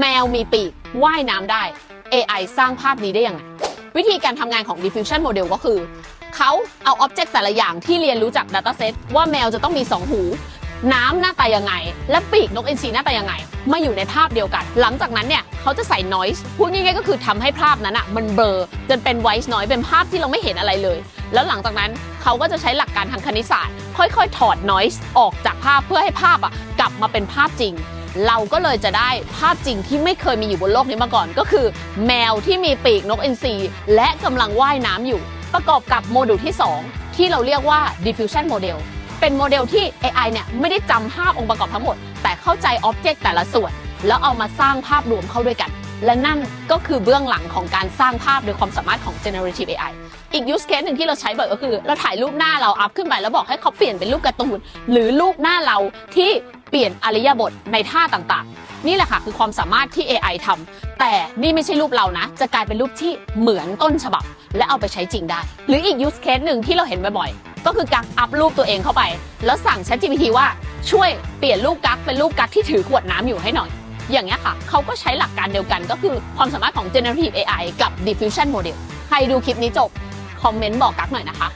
แมวมีปีกว่ายน้ำได้ AI สร้างภาพนี้ได้ยังไง วิธีการทำงานของ diffusion model ก็คือ เขาเอาอ็อบเจกต์แต่ละอย่างที่เรียนรู้จาก dataset ว่าแมวจะต้องมี 2 หู น้ำหน้าตายังไง และปีกนกอ็นซีหน้าตายังไง มาอยู่ในภาพเดียวกัน หลังจากนั้นเนี่ยเขาจะใส่ noise พูดง่ายๆก็คือทำให้ภาพนั้นอะมันเบลอจนเป็น white noise เป็นภาพที่เราไม่เห็นอะไรเลย แล้วหลังจากนั้นเขาก็จะใช้หลักการทางคณิตศาสตร์ ค่อยๆ ถอด noise ออกจากภาพเพื่อให้ภาพอะกลับมาเป็นภาพจริง เราก็เลยจะได้ภาพจริงที่ไม่เคยมีอยู่บนโลกนี้มาก่อน ก็คือแมวที่มีปีกนกเอ็นซีและกำลังว่ายน้ำอยู่ ประกอบกับโมดูลที่ 2 ที่เราเรียกว่า diffusion model เป็นโมเดลที่ AI เนี่ยไม่ได้จำภาพองค์ประกอบทั้งหมด แต่เข้าใจอ็อบเจกต์แต่ละส่วน แล้วเอามาสร้างภาพรวมเข้าด้วยกัน และนั่นก็คือเบื้องหลังของการสร้างภาพโดยความสามารถของ generative AI อีก use case หนึ่งที่เราใช้บ่อยก็คือ เราถ่ายรูปหน้าเราอัพขึ้นไปแล้วบอกให้เขาเปลี่ยนเป็นรูปการ์ตูน หรือรูปหน้าเราที่ เปลี่ยนอริยบทในท่าต่างๆ นี่แหละค่ะคือความสามารถที่ AI ทำแต่นี่ไม่ใช่รูปเรานะ จะกลายเป็นรูปที่เหมือนต้นฉบับ และเอาไปใช้จริงได้ หรืออีก use case หนึ่งที่เราเห็นบ่อยๆ ก็คือการอัพรูปตัวเองเข้าไป แล้วสั่ง ChatGPT ว่าช่วยเปลี่ยนรูปกั๊กเป็นรูปกั๊กที่ถือขวดน้ำอยู่ให้หน่อย อย่างเงี้ยค่ะเขาก็ใช้หลักการเดียวกัน ก็คือความสามารถของ generative AI กับ diffusion model ใครดูคลิปนี้จบคอมเมนต์บอกกั๊กหน่อยนะคะ